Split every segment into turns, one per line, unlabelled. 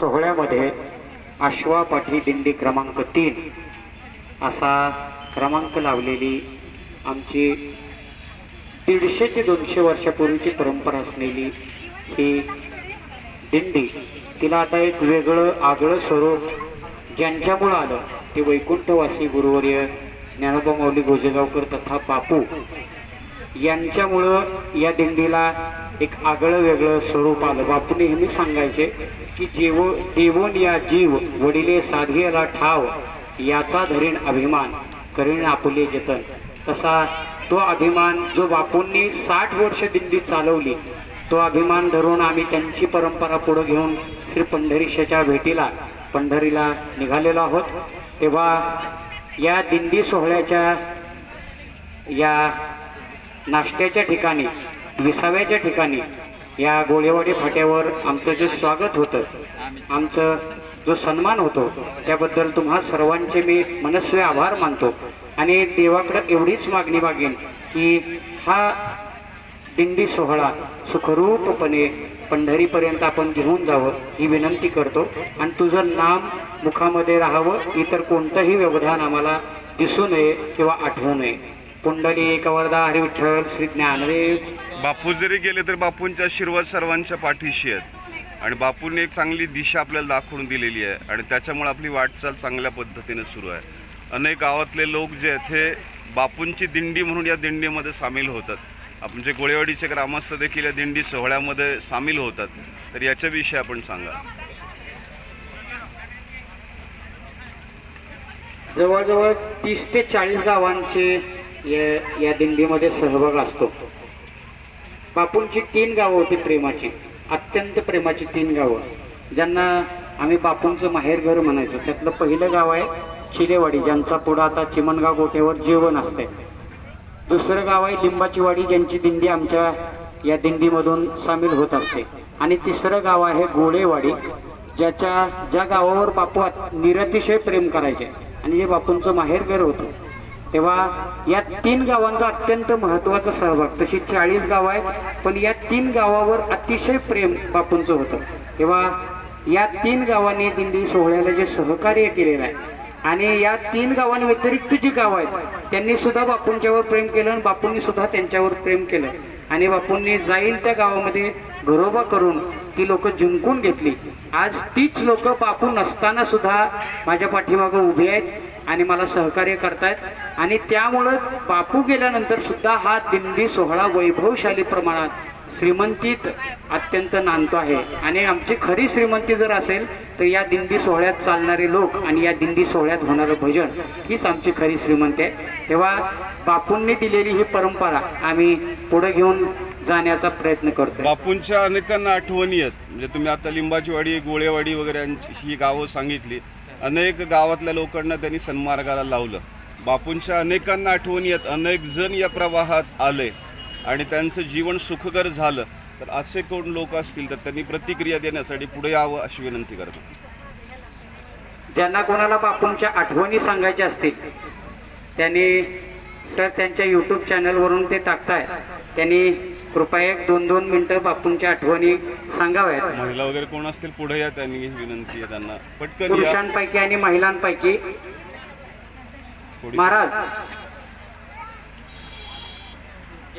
सोहळ्यामध्ये आश्वापाठी दिंडी क्रमांक तीन असा क्रमांक लावलेली आमची दीडशे ते दोनशे वर्षापूर्वीची परंपरा असलेली ही दिंडी तिला आता एक वेगळं आगळं स्वरूप ज्यांच्यामुळं आलं ते वैकुंठवासी गुरुवर्य ज्ञानोबा माऊली गोजेगावकर तथा बापू यांच्यामुळं या दिंडीला एक आगळं वेगळं स्वरूप आलं. बापू नेहमी सांगायचे की जेव देवोन या जीव वडिले साधगेला ठाव याचा धरीण अभिमान करीण आपुले जतन. तसा तो अभिमान जो बापूंनी साठ वर्ष दिंडी चालवली तो अभिमान धरून आम्ही त्यांची परंपरा पुढे घेऊन श्री पंढरीशाच्या भेटीला पंढरीला निघालेलो आहोत. तेव्हा या दिंडी सोहळ्याच्या या नाश्त्याच्या ठिकाणी विसाव्याच्या ठिकाणी या गोळेवाडी फाट्यावर आमचं जे स्वागत होतं आमचं जो सन्मान होतो त्याबद्दल तुम्हा सर्वांचे मी मनस्वी आभार मानतो. आणि देवाकडं एवढीच मागणी मागेन की हा दिंडी सोहळा सुखरूपपणे पंढरीपर्यंत आपण घेऊन जावं ही विनंती करतो. आणि तुझं नाम मुखामध्ये राहावं इतर कोणतंही व्यवधान आम्हाला दिसू नये किंवा आठवू नये. पुंडली कवरदा हरिविठ्ठल श्री ज्ञानदेव.
बापू जरी गेले तर बापूंचे आशीर्वाद सर्वांच्या पाठीशी आहेत. आणि बापूंनी एक चांगली दिशा आपल्याला दाखवून दिलेली आहे. आणि त्याच्यामुळे आपली वाटचाल चांगल्या पद्धतीने सुरू आहे. अनेक गावातले लोक जे आहेत हे बापूंची दिंडी म्हणून या दिंडीमध्ये सामील होतात. आमचे गोळेवाडीचे ग्रामस्थ देखील या दिंडी सोहळ्यामध्ये सामील होतात. तर याच्याविषयी आपण सांगा.
जवळजवळ तीस ते चाळीस गावांचे या दिंडीमध्ये सहभाग असतो. बापूंची तीन गावं होती प्रेमाची अत्यंत प्रेमाची तीन गावं. ज्यांना आम्ही बापूंचं माहेरघर म्हणायचो. त्यातलं पहिलं गाव आहे चिलेवाडी ज्यांचा पुढं आता चिमणगाव गोट्यावर जेवण असते दुसरं गाव आहे लिंबाची वाडी ज्यांची दिंडी आमच्या या दिंडीमधून सामील होत असते. आणि तिसरं गाव आहे गोळेवाडी ज्याच्या ज्या गावावर बापू निरतिशय प्रेम करायचे आणि जे बापूंचं माहेरघर होतं. तेव्हा या तीन गावांचा अत्यंत महत्त्वाचा सहभाग तशी चाळीस गावं आहेत पण या तीन गावावर अतिशय प्रेम बापूंचं होतं. तेव्हा या तीन गावांनी दिंडी सोहळ्याला जे सहकार्य केलेलं आहे आणि या तीन गावांव्यतिरिक्त जी गावं आहेत त्यांनी सुद्धा बापूंच्यावर प्रेम केलं आणि बापूंनी सुद्धा त्यांच्यावर प्रेम केलं. आणि बापूंनी जाईल त्या गावामध्ये घरोबा करून ती लोक जिंकून घेतली. आज तीच लोक बापू नसताना सुद्धा माझ्या पाठीमागं उभी आहेत. आणि मला सहकार्य करतायत. आणि त्यामुळं बापू गेल्यानंतर सुद्धा हा दिंडी सोहळा वैभवशाली प्रमाणात श्रीमंतीत अत्यंत नांदतो आहे. आणि आमची खरी श्रीमंती जर असेल तर या दिंडी सोहळ्यात चालणारे लोक आणि या दिंडी सोहळ्यात होणारं भजन हीच आमची खरी श्रीमंती आहे. तेव्हा बापूंनी दिलेली ही परंपरा आम्ही पुढे घेऊन जाण्याचा प्रयत्न करतो
बापूंच्या अनेकांना आठवणी आहेत. म्हणजे तुम्ही आता लिंबाचीवाडी गोळेवाडी वगैरे ही गावं सांगितली. अनेक गावातल्या लोकांना त्यांनी सन्मार्गाला लावलं. बापूंच्या अनेकांना आठवणी येत अनेक जण या प्रवाहात आले आणि त्यांचं जीवन सुखकर झालं. तर असे कोण लोक असतील तर त्यांनी प्रतिक्रिया देण्यासाठी पुढे यावं अशी विनंती करतो.
ज्यांना कोणाला बापूंच्या आठवणी सांगायच्या असतील त्यांनी सर त्यांच्या यूट्यूब चॅनलवरून ते टाकताय त्यांनी कृपया एक दोन दोन मिनटं बापूंच्या आठवणी सांगाव्यात.
महिला वगैरे कोण असतील पुढे या त्यांनी ही विनंती आहे त्यांना. पटकन या.
पुरुषांपैकी आणि महिलांपैकी
थोडी-
महाराज.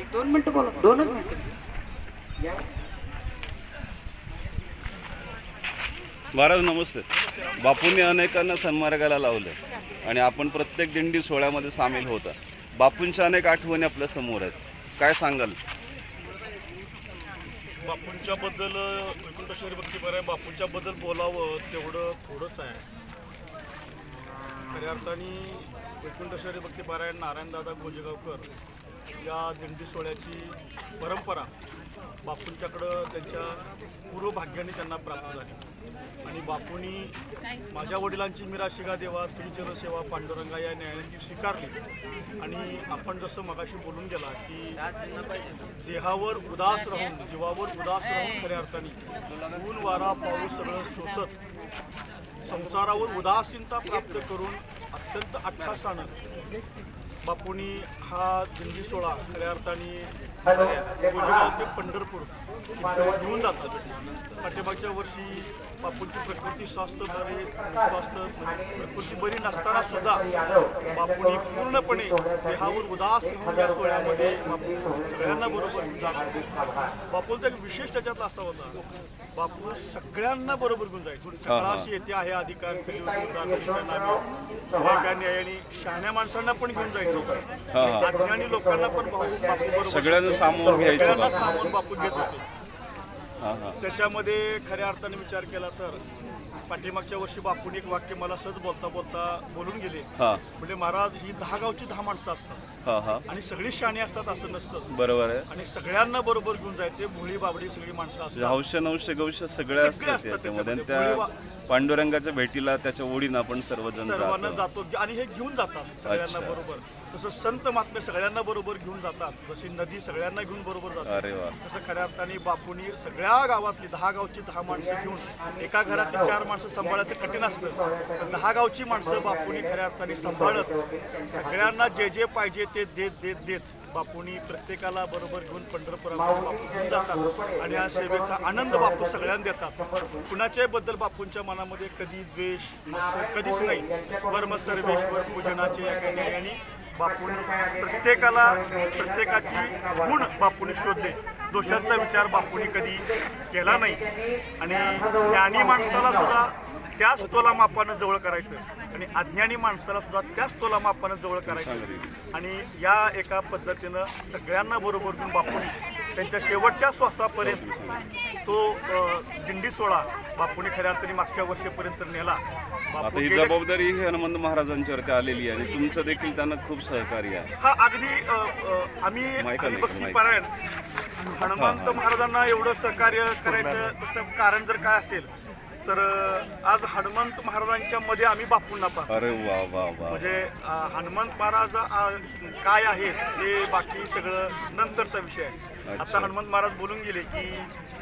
एक दोन मिनिटं बोला. दोनच मिनिटं. या.
महाराज नमस्ते. बापूंनी अनेकांना सन्मार्गाला लावलं आणि आपण प्रत्येक दिंडी सोहळ्यामध्ये सामील होता. बापूंच्या अनेक आठवणी आपल्यासमोर आहेत. काय सांगाल?
बापूंच्या बद्दल वैकुंठ भक्ती बरं आहे. बापूंच्या बद्दल बोलावं तेवढं थोडंच आहे. खऱ्या अर्थाने वैकुंठ शहरी भक्ती पारायण नारायणदादा गोजेगावकर या दिंडी सोहळ्याची परंपरा बापूंच्याकडं त्यांच्या पूर्वभाग्याने त्यांना प्राप्त झाली. आणि बापूंनी माझ्या वडिलांची मीरा शिगा देवा त्रिचरण सेवा पांडुरंगा या न्यायाची स्वीकारली. आणि आपण जसं मगाशी बोलून गेला की देहावर उदास राहून जीवावर उदास राहून खऱ्या अर्थाने ऊन वारा पाऊस सगळं शोषत संसारावर उदासीनता प्राप्त करून अत्यंत अट्टासानं बापूंनी हा दिंडी सोहळा खऱ्या अर्थाने गोजेगाव ते पंढरपूर घेऊन जातात पाठीमागच्या वर्षी बापूंची प्रकृती स्वास्थ्य बरी स्वास्थ्य प्रकृती बरी नसताना सुद्धा बापूंनी पूर्णपणे देहावर उदास होऊन या सोहळ्यामध्ये बापू सगळ्यांना बरोबर घेऊन जातात बापूंचा एक विशेष त्याच्यात असा होता. बापू सगळ्यांना बरोबर घेऊन जायचे सगळा अशी येते आहे अधिकार न्यायाने शहाण्या माणसांना पण घेऊन जायचं. अज्ञानी लोकांना पण बापू बरोबर
सगळ्यांना सामावून घ्यायचं
सगळ्यांना
बापू.
घेत होते. त्याच्यामध्ये खऱ्या अर्थाने विचार केला तर पाठीमागच्या वर्षी बापून एक वाक्य मला सहज बोलता बोलता बोलून गेले. म्हणजे महाराज ही दहा गावची दहा माणसं असतात.
हां हां.
आणि सगळी शाणी असतात असं नसतं.
बरोबर आहे.
आणि सगळ्यांना बरोबर घेऊन जायचे भोळी बाबडी सगळी माणसं असतात.
हौश नवश गौश सगळ्या
सगळे
असतात
त्याच्यामध्ये.
पांडुरंगाच्या भेटीला त्याच्या ओढीनं आपण सर्वजण
सर्वांना
जातो
जातो आणि हे घेऊन जातात सगळ्यांना
अच्छा.
बरोबर. तसं संत महात्मे सगळ्यांना बरोबर घेऊन जातात. जशी नदी सगळ्यांना घेऊन बरोबर जातात
अरे वा.
तसं खऱ्या अर्थाने बापूंनी सगळ्या गावातली दहा गावची दहा माणसं घेऊन एका घरातली चार माणसं सांभाळायचं कठीण असतं. पण दहा गावची माणसं बापूंनी खऱ्या अर्थाने सांभाळत सगळ्यांना जे जे पाहिजे ते देत देत देत. बापूंनी प्रत्येकाला बरोबर घेऊन पंढरपुरात बापू घेऊन जातात. आणि या सेवेचा आनंद बापू सगळ्यांना देतात. कुणाच्याही बद्दल बापूंच्या मनामध्ये कधी द्वेष कधीच नाही. वर्म सर्वेश्वर पूजनाचे या आणि बापूंनी प्रत्येकाला प्रत्येकाची गुण बापूंनी शोधले. दोषांचा विचार बापूंनी कधी केला नाही. आणि ज्ञानी माणसाला सुद्धा त्याच तोला मापानं जवळ करायचं. आणि अज्ञानी माणसाला सुद्धा त्याच तोला मापानं जवळ करायचं. आणि या एका पद्धतीनं सगळ्यांना बरोबर घेऊन बापूंनी त्यांच्या शेवटच्या श्वासापर्यंत तो दिंडी सोहळा बापूने खऱ्या अर्थाने मागच्या वर्षीपर्यंत नेला.
आता ही जबाबदारी ही हनुमंत महाराजांच्यावरती आलेली आहे आणि तुमचं देखील त्यांना खूप सहकार्य आहे.
हा अगदी आम्ही
माहिती आहे,
हरिभक्ती
माहिती.
परायण. हनुमंत महाराजांना एवढं सहकार्य करायचं तसं कारण जर काय असेल तर आज हनुमंत महाराजांच्या मध्ये आम्ही बापूंना पाहतो.
अरे वा वा वा.
म्हणजे अ, हनुमंत महाराज अ, काय आहेत हे बाकी सगळं नंतरचा विषय आहे.
अच्छा.
आता हनुमंत महाराज बोलून गेले की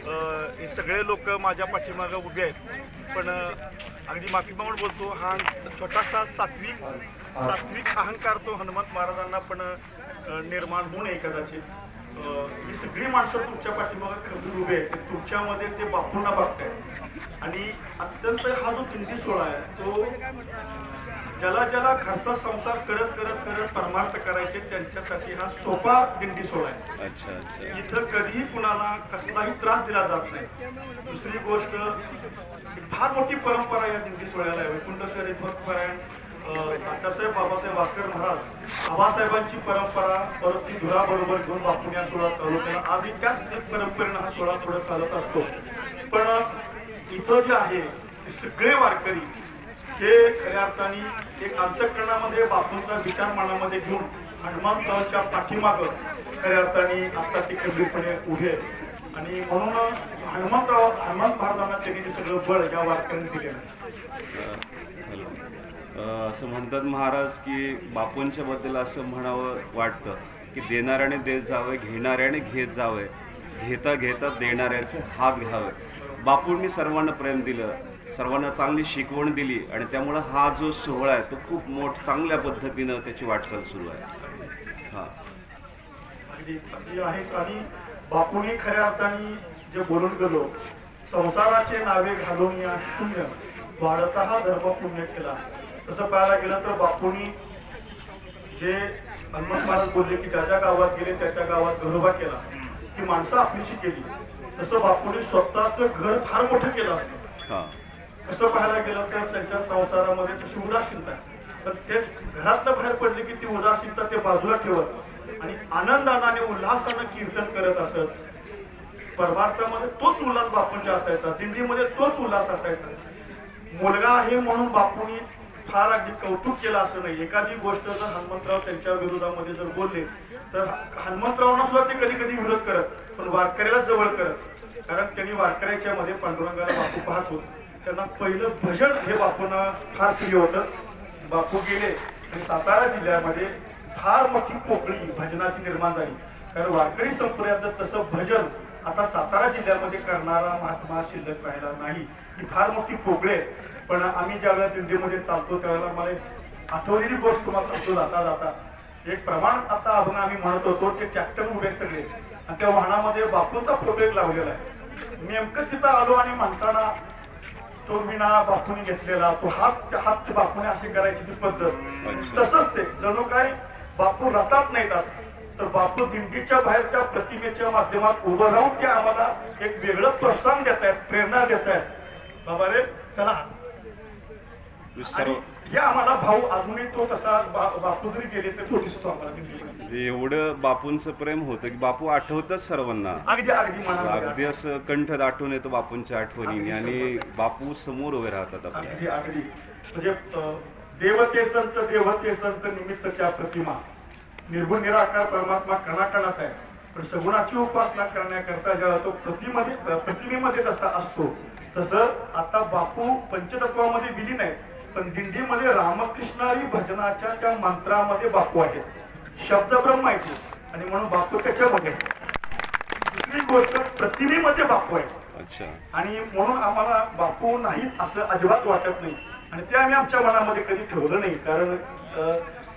अ, हे सगळे लोक माझ्या पाठीमागं उभे आहेत. पण अ, अगदी माफी मागून बोलतो हा छोटासा सात्विक सात्विक अहंकार तो हनुमंत महाराजांना पण अ, निर्माण होऊ नये कदाचित. ही सगळी माणसं तुमच्या पाठीमागं खरबूर उभे आहेत. तुमच्यामध्ये ते बापूंना बघतायत. आणि अत्यंत हा जो दिंडी सोहळा आहे तो ज्याला ज्याला घरचा संसार करत करत करत परमार्थ करायचे त्यांच्यासाठी हा सोपा दिंडी सोहळा आहे. इथं कधीही कुणाला कसलाही त्रास दिला जात नाही. दुसरी गोष्ट फार मोठी परंपरा या दिंडी सोहळ्याला आहे. वैकुंठ शरीर भक्तपरायण तात्यासाहेब बाबासाहेब भास्कर महाराज आबासाहेबांची परंपरा परत ती धुराबरोबर घेऊन बापून या सोहळा चालू केला. आजही त्याच परंपरेनं हा सोहळा पुढे चालत असतो. पण इथं जे आहे ते सगळे वारकरी हे खऱ्या अर्थाने एक अंतकरणामध्ये बापूंचा विचार मनामध्ये घेऊन हनुमंतांच्या पाठीमागं खऱ्या अर्थाने आता ते खंबीरपणे उभे आणि म्हणून हनुमंतराव हनुमंत महाराजांना त्यांनी सगळं बळ या वारकऱ्यांनी दिलेलं आहे.
असं म्हणतात महाराज की बापूंच्याबद्दल असं म्हणावं वाटतं की देणाऱ्याने देत जावं घेणाऱ्याने घेत जावं घेता घेता देणाऱ्याचे हात घ्यावे. बापूंनी सर्वांना प्रेम दिलं सर्वांना चांगली शिकवण दिली आणि त्यामुळं हा जो सोहळा आहे तो खूप मोठ चांगल्या पद्धतीनं त्याची वाटचाल सुरू आहे. हां.
आणि बापूने खऱ्या अर्थाने जे बोलून गेलो संसाराचे नावे घालून या शून्य वाढता हा धर्म पुण्य केला तसं पाहायला गेलं तर बापूंनी जे हनुमंत महाराज बोलले की ज्या ज्या गावात गेले त्या त्या गावात घरोबा केला. ती माणसं आपलीशी केली. तसं बापूने स्वतःचं घर फार मोठं केलं असतं. कसं पाहायला गेलं तर त्यांच्या संसारामध्ये तशी उदासीनता. पण तेच घरातनं बाहेर पडले की ती उदासीनता ते बाजूला ठेवत आणि आनंदानं आणि उल्हासानं कीर्तन करत असत. परमार्थामध्ये तोच उल्हास बापूंचा असायचा. दिंडीमध्ये तोच उल्हास असायचा. मुलगा आहे म्हणून बापूंनी फार अगदी कौतुक केलं असं नाही. एखादी गोष्ट जर हनुमंतराव त्यांच्या विरोधामध्ये जर बोलले तर हनुमंतरावांना सुद्धा ते कधी कधी विरोध करत पण वारकऱ्याला जवळ करत. कारण त्यांनी वारकऱ्याच्या मध्ये पांडुरंगाला बापू पाहत होत. त्यांना पहिलं भजन हे बापूंना फार प्रिय होतं. बापू गेले आणि सातारा जिल्ह्यामध्ये फार मोठी पोकळी भजनाची निर्माण झाली. कारण वारकरी संप्रदायात तसं भजन आता सातारा जिल्ह्यामध्ये करणारा महात्मा शिल्लक राहिला नाही ही फार मोठी पोकळी आहे. पण आम्ही ज्यावेळेला दिंडीमध्ये चालतो त्यावेळेला मला एक आठवलेली गोष्ट तुम्हाला सांगतो जाता जाता. एक प्रमाण आता अभंग आम्ही म्हणत होतो ते ट्रॅक्टर उभे सगळे. आणि त्या वाहनामध्ये बापूंचा एक लावलेला आहे. नेमकं तिथं आलो आणि म्हणताना तो विना बापूने घेतलेला तो हात हात बापूने अशी करायची ती पद्धत. तसंच ते जणू काय बापू रथात नाही जात तर बापू दिंडीच्या बाहेर त्या प्रतिमेच्या माध्यमात उभं राहून ते आम्हाला एक वेगळं प्रोत्साहन देत आहेत प्रेरणा देत आहेत बाबा रे चला. आणि हे आम्हाला भाऊ अजूनही तो तसा बा- बापू जरी गेले तर तो दिसतो आम्हाला
म्हणजे एवढं बापूंचं प्रेम होतं की बापू आठवतच सर्वांना.
अगदी अगदी मनाला
अगदी असं कंठ दाटून येतो बापूंच्या आठवणीने आणि बापू समोर उभे राहतात आपल्या.
अगदी अगदी. म्हणजे अं, देवते संत देवते संत निमित्तच्या प्रतिमा. निर्गुण निराकार परमात्मा कणाकणात आहे. पण सगुणाची उपासना करण्याकरता जेव्हा तो प्रतिमध्ये प्रतिमेमध्ये जसा असतो तसं आता बापू पंचतत्वामध्ये विलीन आहे पण दिंडीमध्ये रामकृष्णारी भजनाच्या त्या मंत्रामध्ये बापू आहेत. शब्द ब्रह्म आहे ते. आणि म्हणून बापू त्याच्यामध्ये. दुसरी गोष्ट प्रतिमेमध्ये बापू आहे आणि म्हणून आम्हाला बापू नाहीत असं अजिबात वाटत नाही. आणि ते आम्ही आमच्या मनामध्ये कधी ठेवलं नाही. कारण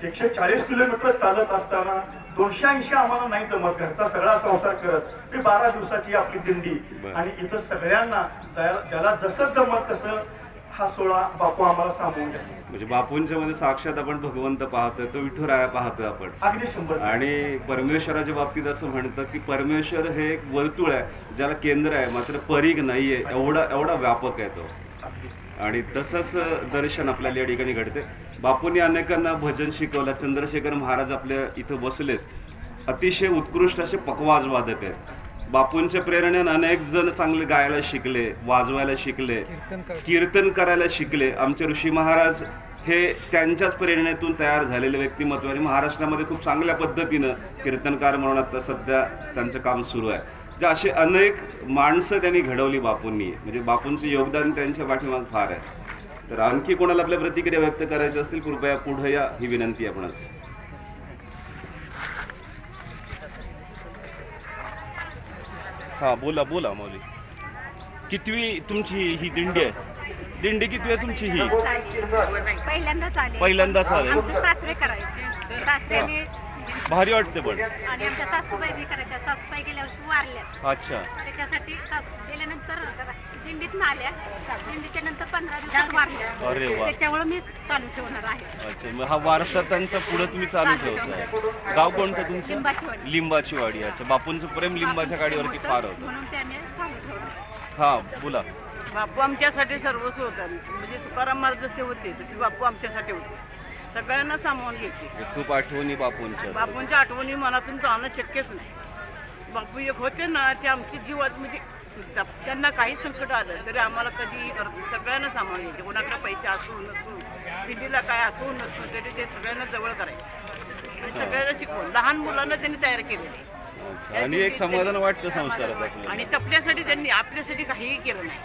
एकशे चाळीस किलोमीटर चालत असताना दोनशे ऐंशी आम्हाला नाही जमत. घरचा सगळा संसार करत. ही बारा दिवसाची आपली दिंडी. आणि इथं सगळ्यांना ज्या- ज्याला जसं जमत तसं हा सोहळा बापू आम्हाला सांगून द्या.
म्हणजे बापूंच्या मध्ये साक्षात आपण भगवंत पाहतोय तो विठुराया पाहतोय आपण.
अगदी शंभर
आणि परमेश्वराच्या बाबतीत असं म्हणतं की परमेश्वर हे एक वर्तुळ आहे ज्याला केंद्र आहे मात्र परीघ नाहीये एवढा एवढा व्यापक आहे तो. आणि तसंच दर्शन आपल्याला या ठिकाणी घडते. बापूंनी अनेकांना भजन शिकवलं चंद्रशेखर महाराज आपल्या इथं बसलेत. अतिशय उत्कृष्ट असे पकवाज वादक आहेत. बापूंच्या प्रेरणेने अनेक जण चांगले गायला शिकले वाजवायला शिकले कीर्तन करायला शिकले. आमचे ऋषी महाराज हे त्यांच्याच प्रेरणेतून तयार झालेले व्यक्तिमत्व आणि महाराष्ट्रामध्ये खूप चांगल्या पद्धतीनं कीर्तनकार म्हणून आता सध्या त्यांचं काम सुरू आहे. जे असे अनेक माणसं त्यांनी घडवली बापूंनी. म्हणजे बापूंचं योगदान त्यांच्या पाठीमाग फार आहे. तर आणखी कोणाला आपल्या प्रतिक्रिया व्यक्त करायच्या असतील कृपया पुढे या ही विनंती आपणास. हा बोला बोला मौली कितवी तुमची ही दिंडी आहे? दिंडी कितवी आहे तुमची ही?
पहिल्यांदाच आले.
पहिल्यांदाच आले.
आमचे सासरे करायचे. सासऱ्याने
भारी वाटते पण.
आणि आमच्या सासूबाई बी करायच्या. सासूबाई गेल्या वर्षी वारल्या
अच्छा.
त्याच्यासाठी सासू गेल्यानंतर दिंडीत आल्या. दिंडीच्या नंतर पंधरा दिवसात वारल्या.
अरे वा.
त्याच्यामुळे मी चालू ठेवणार आहे.
अच्छा मग हा वारसा त्यांचा पुढे तुम्ही चालू ठेवताय. गाव कोणतं तुमचं?
लिंबाची वाडी.
लिंबाची वाडी अच्छा बापूंचं प्रेम लिंबाच्या गाडीवरती फार होतं.
म्हणून ते आम्ही चालू ठेवणार
हा बोला.
बापू आमच्यासाठी सर्वस्व होता. म्हणजे तुकाराम महाराज जसे होते तसे बापू आमच्यासाठी होते. सगळ्यांना सामावून घ्यायचे.
हे खूप आठवणी बापूंच्या.
बापूंच्या आठवणी मनातून जाणं शक्यच नाही. बापू एक होते ना ते आमचे जीवात म्हणजे त्यांना काही संकट आलं तरी आम्हाला कधी सगळ्यांना सामावून घ्यायचे. कोणाकडे पैसे असू नसू दिल्लीला काय असू नसू तरी ते सगळ्यांना जवळ करायचे. आणि सगळ्यांना शिकवून लहान मुलांना त्यांनी तयार केलेले
अच्छा. आणि एक समाधान वाटतं संसारात
आणि तपल्यासाठी त्यांनी आपल्यासाठी काहीही केलं नाही.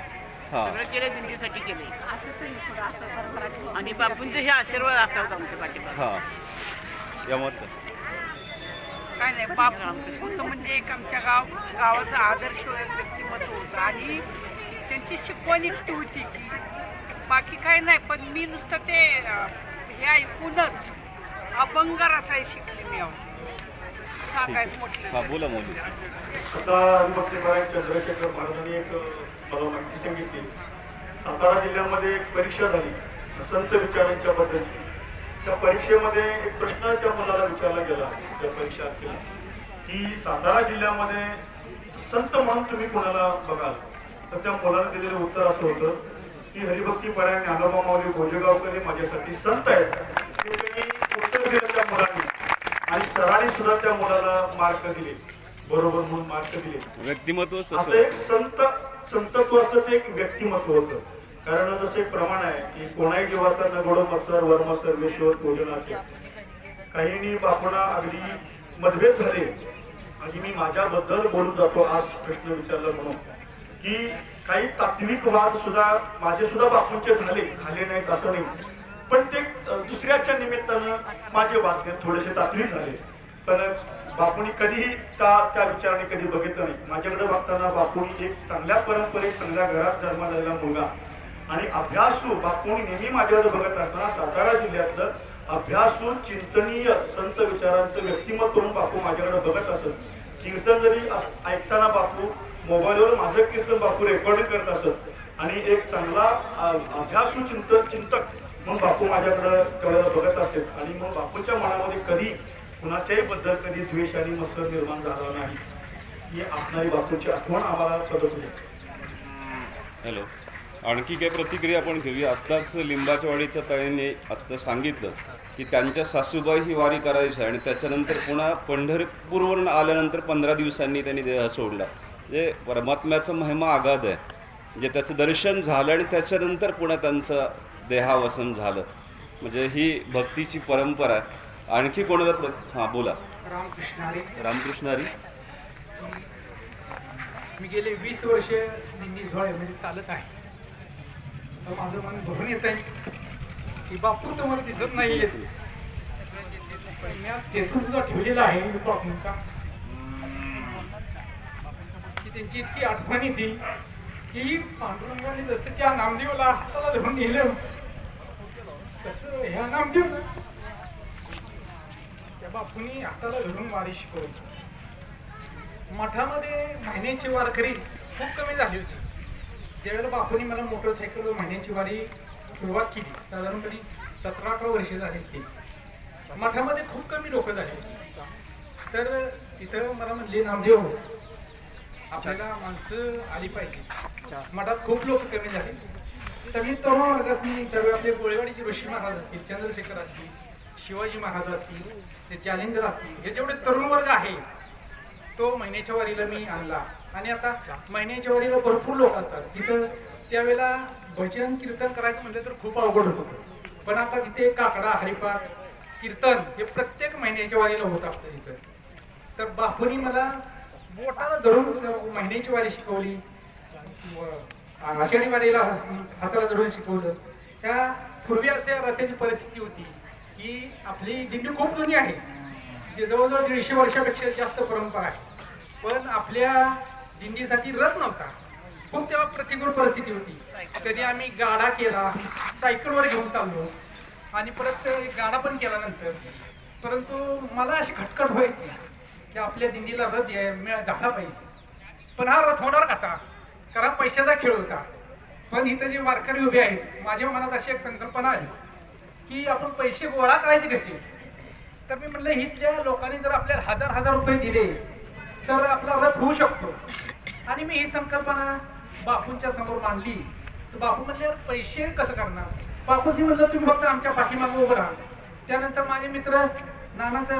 हा.
सगळं केलं दिंडीसाठी केलं आणि बापूंचे हे आशीर्वाद असावेत आमच्या पाठीमागे.
हा. या मत
काय नाही बापू होतं म्हणजे एक आमच्या गाव गावाचं आदर्श व्यक्तिमत्व होतं. आणि त्यांची शिकवण इतकी होती की बाकी काही नाही पण मी नुसतं ते हे ऐकूनच अभंगाराचाही शिकले मी आहो. सांगायचं म्हटलं
हा बोला
चंद्रशेखर महाराजांनी एक मला माहिती सांगितली. सातारा जिल्ह्यामध्ये एक परीक्षा झाली संत विचारांच्या बद्दलची त्या परीक्षेमध्ये एक प्रश्न त्या मुलाला विचारला गेला. त्या परीक्षार्थीला की सातारा जिल्ह्यामध्ये संत म्हणून तुम्ही कोणाला बघाल? तर त्या मुलानं दिलेलं उत्तर असं होतं की हरिभक्ती परायण ज्ञानोबा माऊली भोजेगावकर हे माझ्यासाठी संत आहेत. हे उत्तर दिलं त्या मुलांनी. आणि सरांनी सुद्धा त्या मुलाला मार्क दिले. बरोबर म्हणून मार्क दिले.
व्यक्तिमत्वच
असं एक संत संतत्वाचं ते एक व्यक्तिमत्व होतं. कारण जसं एक प्रमाण आहे की कोणाही जीवाचा न गोड मत्सर वर्म सर्वेश्वर भोजनाचे. काहींनी बापुणा अगदी मतभेद झाले. आणि मी माझ्याबद्दल बोलून जातो आज प्रश्न विचारला म्हणून. की काही तात्विक वाद सुद्धा माझे सुद्धा बापूंचे झाले झाले नाहीत असं नाही. पण ते दुसऱ्याच्या निमित्तानं माझे वाद थोडेसे तात्विक झाले. पण बापूंनी कधीही त्या त्या विचाराने कधी बघितलं नाही. माझ्याकडे बघताना बापूंनी एक चांगल्या परंपरेत चांगल्या घरात जन्मालेला मुलगा. आणि अभ्यासू बापूंनी नेहमी माझ्याकडे बघत असताना सातारा जिल्ह्यातलं अभ्यासू चिंतनीय संत विचारांचं व्यक्तिमत्व म्हणून बापू माझ्याकडे बघत असत. कीर्तन जरी ऐकताना बापू मोबाईलवर माझं कीर्तन बापू रेकॉर्डिंग करत असत. आणि एक चांगला अभ्यासू चिंतक चिंतक म्हणून बापू माझ्याकडं कळलं बघत असेल. आणि मग बापूच्या मनामध्ये कधी कुणाच्याही बद्दल कधी द्वेष आणि मत्सर निर्माण झाला नाही ही असणारी बापूची आठवण आम्हाला करत होती
हॅलो. आणखी काही प्रतिक्रिया आपण घेऊया. आत्ताच लिंबाच्या वाडीच्या तळ्याने आत्ता सांगितलं. की त्यांच्या सासूबाई ही वारी करायची आणि त्याच्यानंतर पुन्हा पंढरपूरवरून आल्यानंतर पंधरा दिवसांनी त्यांनी देह सोडला. म्हणजे परमात्म्याचा महिमा आगाध आहे. म्हणजे त्याचं दर्शन झालं आणि त्याच्यानंतर पुन्हा त्यांचं देहावसन झालं. म्हणजे ही भक्तीची परंपरा आहे. आणखी कोणाला हां बोला.
रामकृष्णारी
रामकृष्ण हरी.
मी गेले वीस वर्ष निंदी झोळ्यामध्ये चालत आहे. माझं मन भरून येत आहे की बापू समोर दिसत नाही सुद्धा ठेवलेला आहे बापूंचा. की त्यांची इतकी आठवण येते की पांडुरंगाने जसं त्या नामदेवला हाताला धरून नेलं तसं ह्या नामदेव त्या बापूंनी हाताला धरून वारी शिकवली. मठामध्ये महिन्याची वारकरी खूप कमी झाली होती. त्यावेळेला बापूंनी मला मोटरसायकल महिन्याची वारी सुरुवात केली साधारणपणे सतरा अठरा वर्षे झाली ती मठामध्ये खूप कमी लोक झाले तर तिथं मला म्हणले नामदेव आपल्याला माणसं आली पाहिजे. मठात खूप लोक कमी झाले. तर मी तरुण वर्गासनी सर्व आपले गोळेवाडीचे ऋषी महाराज असतील चंद्रशेखर असतील शिवाजी महाराज असतील ते जालिंदर असतील हे जेवढे तरुण वर्ग आहे तो महिन्याच्या वारीला मी आणला. आणि आता महिन्याच्या वारीला भरपूर लोक असतात. तिथं त्यावेळेला भजन कीर्तन करायचं म्हटलं तर खूप अवघड होतं पण आता तिथे काकडा हरिपाठ कीर्तन हे प्रत्येक महिन्याच्या वारीला होत असतं तिथं. तर बापूनी मला बोटाला धरून महिन्याची वारी शिकवली. आषाढी वारीला हाताला धरून शिकवलं. त्या पूर्वी असे रथाची परिस्थिती होती की आपली दिंडी खूप जुनी आहे. जे जवळजवळ दीडशे वर्षापेक्षा जास्त परंपरा आहे. पण आपल्या दिंडीसाठी रथ नव्हता. खूप तेव्हा प्रतिकूल परिस्थिती होती. कधी आम्ही गाडा केला सायकलवर घेऊन चाललो आणि परत गाडा पण केला नंतर परंतु मला अशी खटखट व्हायची की आपल्या दिंडीला रथ झाला पाहिजे. पण हा रथ होणार कसा? कारण पैशाचा खेळ होता. पण इथं जे वारकरी उभे आहेत माझ्या मनात अशी एक संकल्पना आली की आपण पैसे गोळा करायचे कसे? तर मी म्हटलं इथल्या लोकांनी जर आपल्याला हजार हजार रुपये दिले तर आपला व्रत होऊ शकतो. आणि मी ही संकल्पना बापूंच्या समोर मांडली. तर बापू म्हणजे पैसे कसं करणार? बापूजी म्हणलं तुम्ही फक्त आमच्या पाठीमागे उभं राहा. त्यानंतर माझे मित्र नानाचं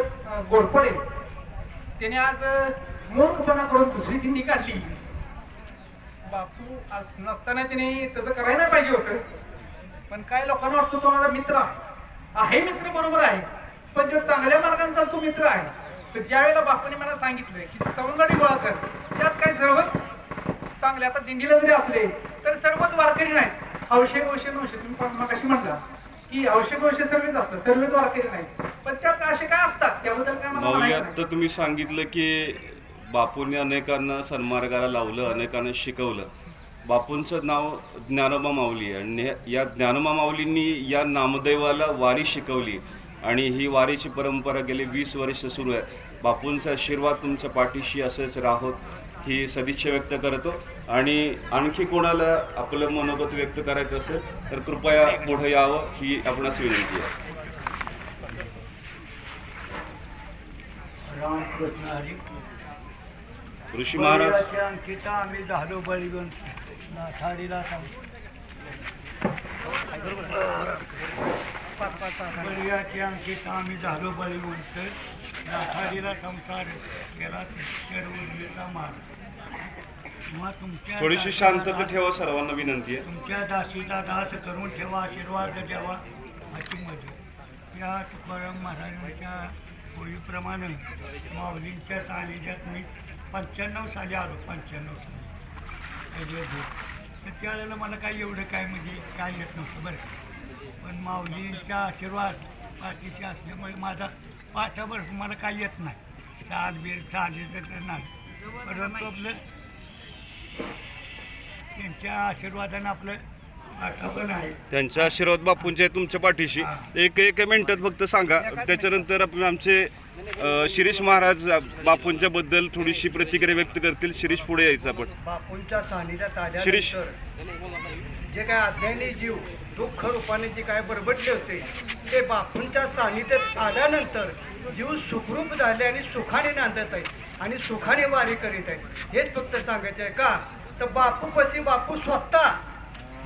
गोडपडे त्याने आज अं, मूर्खपणा करून दुसरी दिंडी काढली. बापू आज नसताना त्याने तसं करायला पाहिजे होतं. पण काय लोकांना वाटतो तो माझा मित्र आहे? आहे मित्र बरोबर आहे. पण जो चांगल्या मार्गाने चालतो मित्र आहे. तर ज्या वेळेला बापूने मला सांगितलं की सवंगडी गोळा कर त्यात काय सर्वच चांगले आता दिंडीला जरी असले तर सर्वच वारकरी नाहीत. औषध औषध औषध. तुम्ही कशी म्हटला की औषध औषध सर्वच असतात सर्वच वारकरी नाहीत. पण त्यात असे काय असतात? त्याबद्दल काय मला
आता
नाही.
तुम्ही सांगितलं की बापूंनी अनेकांना सन्मार्गाला लावलं अनेकांना शिकवलं. बापूंचं नाव ज्ञानोबा माऊली आणि या ज्ञानोबा माऊलींनी या नामदेवाला वारी शिकवली. आणि ही वारीची परंपरा गेली वीस वर्ष सुरू आहे. बापूंचा आशीर्वाद तुमच्या पाठीशी असंच राहोत ही सदिच्छा व्यक्त करतो. आणि आणखी कोणाला आपलं मनोगत व्यक्त करायचं असेल तर कृपया पुढे यावं ही आपणास विनंती आहे. ऋषी महाराज.
बळीराच्या अंकिता आम्ही झालो बळीगण नाथाडीला सांग. बळीराची अंकिता आम्ही झालो बळीवंत नाथाडीला संसार केला शर्वचा मार
थोडीशी शांतता ठेवा सर्वांना विनंती आहे.
तुमच्या दासीचा दास करून ठेवा आशीर्वाद द्यावा अशी मजा या तुकाराम महाराजांच्या होळीप्रमाणे माऊलींच्या सानिध्यात मी पंच्याण्णव साली आलो पंच्याण्णव साली. तर त्यावेळेला मला काही एवढं काय म्हणजे काय येत नव्हतं बरं. पण माऊलींचा आशीर्वाद पाठीशी असल्यामुळे माझा पाठाभर मला काही येत नाही. चाल बीर चालीचं नाही परंतु आपलं त्यांच्या आशीर्वादानं आपलं आता पण आहे.
त्यांचा आशीर्वाद बापूंचे तुमच्या पाठीशी. एक एक मिनिटात फक्त सांगा. त्याच्यानंतर आपण आमचे अ, शिरीष महाराज बापूंच्या बद्दल थोडीशी प्रतिक्रिया व्यक्त करतील. शिरीष पुढे यायचं आपण.
बापूंच्या सानिध्यात
शिरीष.
आल्यानंतर जे काय अज्ञानी जीव दुःख रूपाने जे काय बरबडले होते ते बापूंच्या सानिध्यात आल्यानंतर जीव सुखरूप झाले आणि सुखाने नांदत आहेत आणि सुखाने वारी करीत आहेत. हेच फक्त सांगायचं आहे का? तर बापूपाशी बापू स्वतः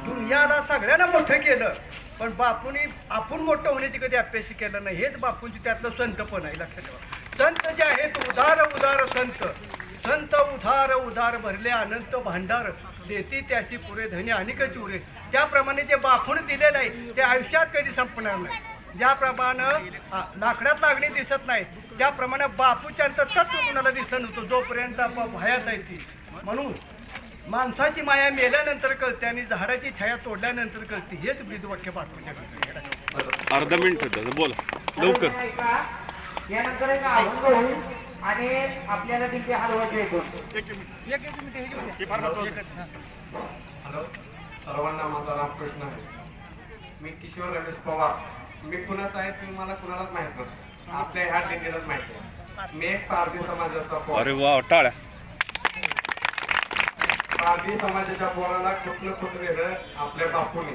दुनियाला सगळ्यांना मोठं केलं. पण बापूंनी आपण मोठं होण्याची कधी अपेक्षा केलं नाही हेच बापूंची त्यातलं संत पण आहे लक्षात ठेवा. संत जे आहेत उदार उदार संत. संत उधार उदार भरले अनंत भांडार देते त्याशी पुरे धनी अनेक चुरे. त्याप्रमाणे जे बापून दिलेलं आहे ते आयुष्यात कधी संपणार नाही. ज्याप्रमाणे लाकडात लागणे दिसत नाही त्याप्रमाणे बापूच्यांचं तत्व कुणाला दिसलं नव्हतं जोपर्यंत आपण भयात आहे ती. म्हणून माणसाची माया मेल्यानंतर कळते आणि झाडाची छाया तोडल्यानंतर कळते. हेच ब्रीदवाक्य पाठवून
अर्धा मिनिट बोला. लवकर.
यानंतर एक अभंग होईल आणि आपल्याला तिथे हलवायचे
हॅलो. सर्वांना माझा रामकृष्ण आहे. मी किशोर रमेश पवार. मी कुणाचा आहे तुम्ही मला कुणालाच माहीत नसतो. आपल्या ह्या दिंडीलाच माहिती आहे. मी एक पारधी समाजाचा पोर
अरे वा टाळ्या.
पारधी समाजाच्या पोराला कुठलं कुठं नेलं आपल्या बापूने.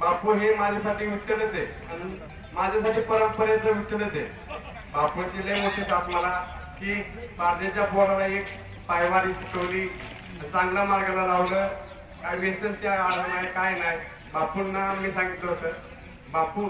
बापू हे माझ्यासाठी विठ्ठलच आहे. आणि माझ्यासाठी परंपरेचं विठ्ठलच आहे. बापूंची लय मोठी साथ मला की पारदेच्या पोराला एक पायवारी शिकवली चांगल्या मार्गाला लावलं. काय व्यसनच्या आढळ नाही काय नाही. बापूंना मी सांगितलं होतं बापू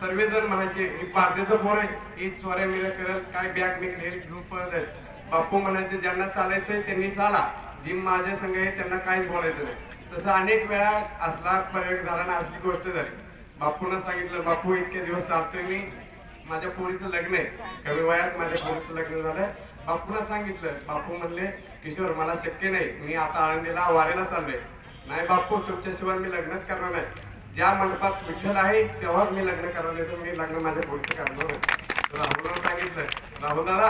सर्वजण म्हणायचे ही पारदेचं पोर आहे. ही चोऱ्या मिऱ्या करत काय बॅग बिग घेईल घेऊन पळत जाईल बापू म्हणायचे ज्यांना चालायचंय त्यांनी चाला. जी माझ्या संघ आहे त्यांना काहीच बोलायचं नाही. तसं अनेक वेळा असला प्रयोग झाला ना असली गोष्ट झाली. बापूंना सांगितलं बापू इतके दिवस चालतोय मी. माझ्या पोरीचं लग्न आहे. कमी वयात माझ्या पोरीचं लग्न झालं. बापूंना सांगितलं. बापू म्हणले किशोर मला शक्य नाही. मी आता आळंदीला वारेला चाललोय. नाही बापू तुमच्याशिवाय मी लग्नच करणार नाही. ज्या मंडपात विठ्ठल आहे तेव्हाच मी लग्न करणार नाही. तर मी लग्न माझ्या पोरीचं करणार नाही. राहुलला सांगितलं. राहुल दादा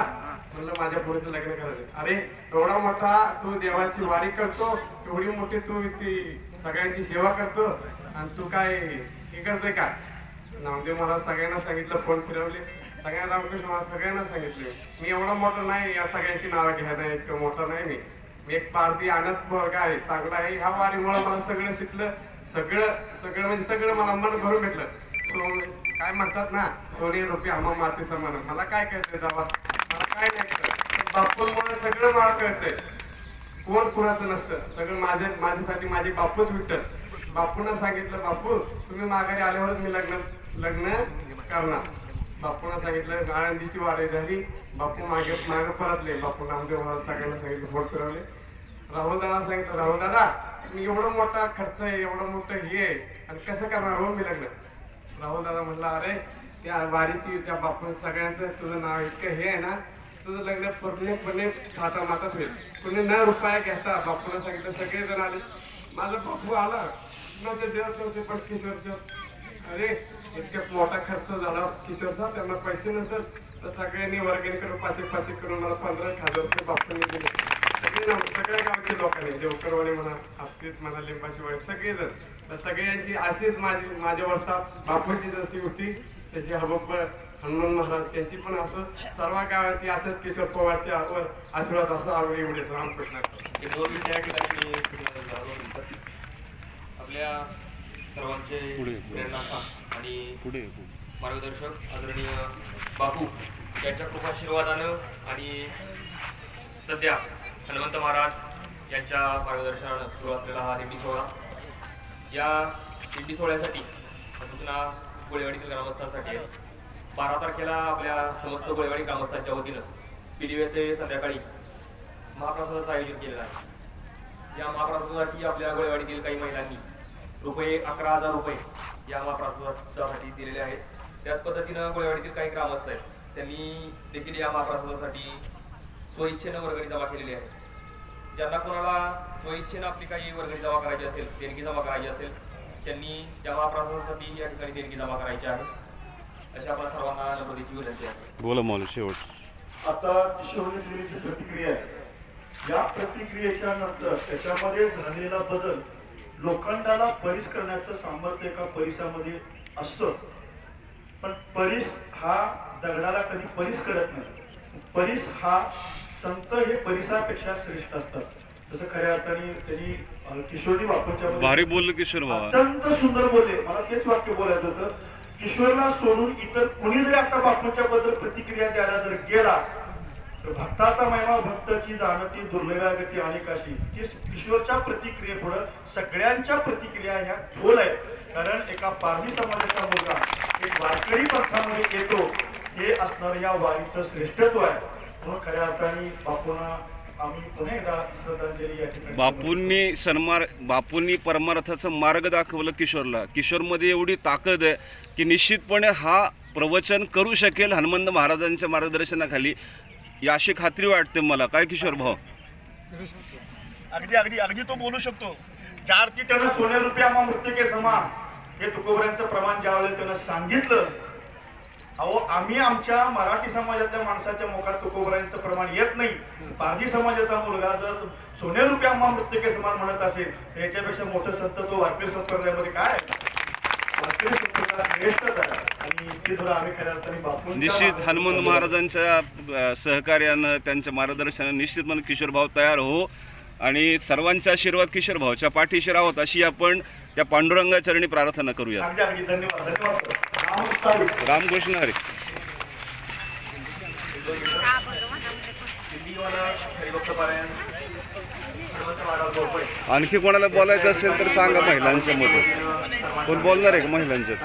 म्हणलं माझ्या पोरीचं लग्न करायचं. अरे एवढा मोठा तू देवाची वारी करतो एवढी मोठी तू ती सगळ्यांची सेवा करतो आणि तू काय हे करतोय का? नामदेव मला सगळ्यांना सांगितलं फोन फिरवले. सगळ्यांना रामकृष्ण मला सगळ्यांना सांगितले. मी एवढा मोठा नाही या सगळ्यांची नावं घ्यायला इतकं मोठा नाही मी. मी एक पारधी आणत पोरगा आहे चांगला आहे. ह्या वारीमुळे मला सगळं शिकलं. सगळं सगळं म्हणजे सगळं मला मन भरून भेटलं. सो काय म्हणतात ना सोने रुपये आम्हा माती समान मला काय कळतंय दावा? काय नाही बापूंमुळे सगळं मला कळतंय. कोण कुणाचं नसतं. सगळं माझ्या माझ्यासाठी माझे बापूच विठ्ठल. बापून सांगितलं बापू तुम्ही माघारी आल्यावरच मी लग्न लग्न करणार. बापून सांगितलं आळंदीची वारी झाली. बापू मागे मागे परतले. बापू नामदेव मला सगळ्यांना सांगितलं फोन फिरवले. राहुल दादा सांगितलं राहुल दादा मी एवढं मोठा खर्च आहे एवढं मोठं हे आहे. आणि कसं करणार हो मी लग्न? राहुल दादा म्हटलं अरे त्या वारीची त्या बापून सगळ्यांचं तुझं नाव इतकं हे आहे ना तुझं लग्न पूर्णपणे थाटा मातात होईल कुणी न रुपया घेता बापूला सांगितलं सगळेजण आले. माझा बापू आला. नव्हते देत नव्हते पण किशोरचं. अरे इतक्या मोठा खर्च झाला. किशोरचा त्यांना पैसे नसेल. तर सगळ्यांनी वर्गणी करून पाचशे पाचशे करून मला पंधरा हजार रुपये बापूंनी दिले. सगळे सगळ्या गावच्या लोकांनी देवकरवाले म्हणा आपलीच म्हणा लिंबाची वाईट सगळेजण. तर सगळ्यांची अशीच माझी माझ्या वर्षात बापूंची जशी होती तशी हबब हनुमान महाराज त्यांची पण असं सर्व गावाची असंच किशोर पवारच्या वर आशीर्वाद असं आवडी एवढे रामकृष्ण
आपल्या सर्वांचे आणि
पुढे
मार्गदर्शक आदरणीय बापू यांच्या कृपाशीर्वादानं आणि सध्या हनुमंत महाराज यांच्या मार्गदर्शनानं सुरू असलेला हा दिंडी सोहळा. या दिंडी सोहळ्यासाठी सूचना गोळेवाडीतील ग्रामस्थांसाठी आहे बारा तारखेला आपल्या समस्त गोळेवाडी ग्रामस्थांच्या वतीनं पिढी येथे संध्याकाळी महाप्रसादाचं आयोजन केलेलं आहे. या महाप्रसादासाठी आपल्या गोळेवाडीतील काही महिलांनी रुपये अकरा हजार रुपये या महाप्रसादासाठी दिलेले आहेत. त्याच पद्धतीनं गोळेवाडीतील काही ग्रामस्थ आहेत त्यांनी देखील या महाप्रसादासाठी स्वइच्छेनं वर्गणी जमा केलेली आहे. ज्यांना कोणाला स्वइच्छेनं आपली काही वर्गणी जमा करायची असेल देणगी जमा करायची असेल त्यांनी त्या महाप्रसादासाठी या ठिकाणी देणगी जमा करायची आहे. अशी आपण सर्वांना नम्रतेची विनंती आहे.
बोला माणूस शेवट.
आता दिलेली प्रतिक्रिया आहे या प्रतिक्रियेच्या नंतर त्याच्यामध्ये झालेला बदल
लोखंडाला परीस करण्याचं सामर्थ्य एका परिसामध्ये असतं. पण परीस हा दगडाला कधी परीस करत नाही. परीस हा संत हे परिसापेक्षा श्रेष्ठ असतात. जसं खऱ्या अर्थाने त्यांनी किशोरी बापूच्या
भारी बोललं किशोर
अत्यंत सुंदर बोलले. मला तेच वाक्य बोलायचं होतं. किशोरला सोडून इतर कोणी जरी आता बापूंच्या बद्दल प्रतिक्रिया द्यायला जर गेला तर भक्ताचा महिमा भक्ताची जाणती दुर्मिळागती अनेक अशी ती किशोरच्या प्रतिक्रियेपुढं सगळ्यांच्या प्रतिक्रिया ह्या खोल आहेत. कारण एका पारधी समाजाचा मुलगा एक वारकरी पंथामध्ये येतो हे असणारं या वारीचं श्रेष्ठत्व आहे. म्हणून खऱ्या अर्थाने बापूंना
बापूंनी सन्मार बापूंनी परमार्थाचा मार्ग दाखवलं किशोरला. किशोरमध्ये एवढी ताकद आहे की निश्चितपणे हा प्रवचन करू शकेल हनुमंत महाराजांच्या मार्गदर्शनाखाली. अशी खात्री वाटते मला. काय किशोर भाऊ?
अगदी अगदी अगदी तो बोलू शकतो. ज्या अर्थी त्यानं सोने रुपया मा मृत्युके समान हे तुकोबऱ्यांचं प्रमाण ज्यावेळेला त्यानं सांगितलं अहो आम्ही आमच्या मराठी समाजातल्या माणसाच्या मुखात तुकोबऱ्यांचं प्रमाण येत नाही. पारधी समाजाचा मुलगा जर सोने रुपया मा मृत्युके समान म्हणत असेल तर याच्यापेक्षा मोठं संत तो वारकरी संप्रदायामध्ये काय? वारकरी संप्रदाय श्रेष्ठच आहे. आम्ही
निश्चित हनुमंत महाराजांच्या सहकार्यानं त्यांच्या मार्गदर्शनानं निश्चितपणे किशोर भाऊ तयार हो. आणि सर्वांचा आशीर्वाद किशोर भाऊच्या पाठीशी राहोत अशी आपण त्या पांडुरंगाचरणी प्रार्थना करूया
धन्यवाद. धन्यवाद. रामकृष्ण हरी.
आणखी कोणाला बोलायचं असेल तर सांगा महिलांच्या मध्ये कोण बोलणार आहे का महिलांच्यात